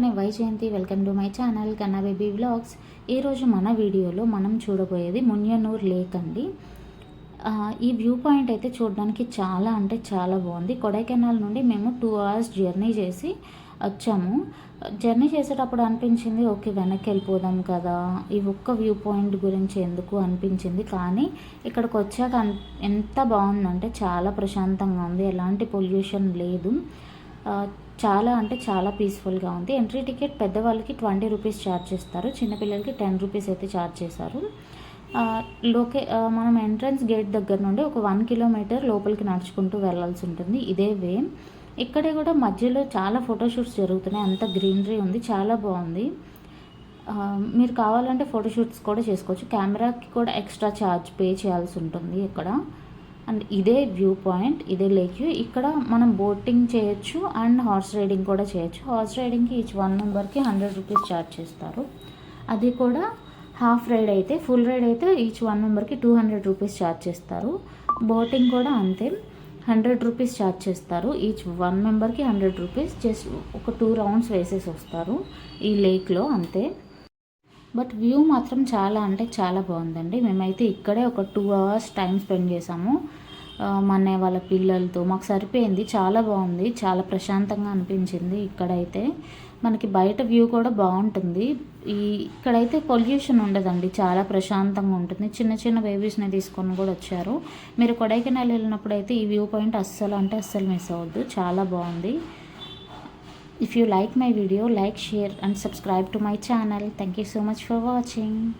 నేను Vyjayanthi welcome to my channel Kanna baby vlogs. ఈరోజు మన వీడియోలో మనం చూడబోయేది మున్యనూర్ లేక్ అండి. ఈ వ్యూ పాయింట్ అయితే చూడడానికి చాలా అంటే చాలా బాగుంది. కొడైకెనాల్ నుండి మేము టూ అవర్స్ జర్నీ చేసి వచ్చాము. జర్నీ చేసేటప్పుడు అనిపించింది ఓకే వెనక్కి వెళ్ళిపోదాం కదా. ఈ ఒక్క వ్యూ పాయింట్ గురించి ఎందుకు అనిపించింది? కానీ ఇక్కడికి వచ్చాక అన్- ఎంత బాగుందంటే చాలా ప్రశాంతంగా ఉంది. ఎలాంటి పొల్యూషన్ లేదు. చాలా అంటే చాలా పీస్ఫుల్గా ఉంది. ఎంట్రీ టికెట్ పెద్దవాళ్ళకి ట్వంటీ రూపీస్ ఛార్జ్ చేస్తారు. చిన్నపిల్లలకి టెన్ రూపీస్ అయితే ఛార్జ్ చేశారు. లోకే మనం ఎంట్రన్స్ గేట్ దగ్గర నుండి ఒక వన్ కిలోమీటర్ లోపలికి నడుచుకుంటూ వెళ్ళాల్సి ఉంటుంది. ఇదే వే. ఇక్కడే కూడా మధ్యలో చాలా ఫోటోషూట్స్ జరుగుతున్నాయి. అంత గ్రీనరీ ఉంది. చాలా బాగుంది. మీరు కావాలంటే ఫోటోషూట్స్ కూడా చేసుకోవచ్చు. కెమెరాకి కూడా ఎక్స్ట్రా ఛార్జ్ పే చేయాల్సి ఉంటుంది ఇక్కడ. అండ్ ఇదే వ్యూ పాయింట్ ఇదే లేక్ వ్యూ ఇక్కడ మనం బోటింగ్ చేయొచ్చు అండ్ హార్స్ రైడింగ్ కూడా చేయొచ్చు. హార్స్ రైడింగ్కి ఈచ్ వన్ మెంబర్కి హండ్రెడ్ రూపీస్ ఛార్జ్ చేస్తారు. అది కూడా హాఫ్ రైడ్ అయితే ఫుల్ రైడ్ అయితే ఈచ్ వన్ మెంబర్కి టూ హండ్రెడ్ రూపీస్ ఛార్జ్ చేస్తారు. బోటింగ్ కూడా అంతే హండ్రెడ్ రూపీస్ ఛార్జ్ చేస్తారు. ఈచ్ వన్ మెంబర్కి హండ్రెడ్ రూపీస్ జస్ట్ ఒక టూ రౌండ్స్ వేసేసి వస్తారు. ఈ లేక్లో అంతే. బట్ వ్యూ మాత్రం చాలా అంటే చాలా బాగుందండి. మేమైతే ఇక్కడే ఒక టూ అవర్స్ టైం స్పెండ్ చేసాము. ఆ, మా అన్నయ్య వాళ్ళ పిల్లలతో. మాకు సరిపోయింది. చాలా బాగుంది. చాలా ప్రశాంతంగా అనిపించింది ఇక్కడైతే. మనకి బయట వ్యూ కూడా బాగుంటుంది. ఈ ఇక్కడైతే పొల్యూషన్ ఉండదండి. చాలా ప్రశాంతంగా ఉంటుంది. చిన్న చిన్న బేబీస్ని తీసుకొని కూడా వచ్చారు. మీరు కొడైకెనాల్ వెళ్ళినప్పుడు అయితే ఈ వ్యూ పాయింట్ అస్సలు అంటే అస్సలు మిస్ అవ్వద్దు. చాలా బాగుంది. If you like my video, like, share and subscribe to my channel. Thank you so much for watching.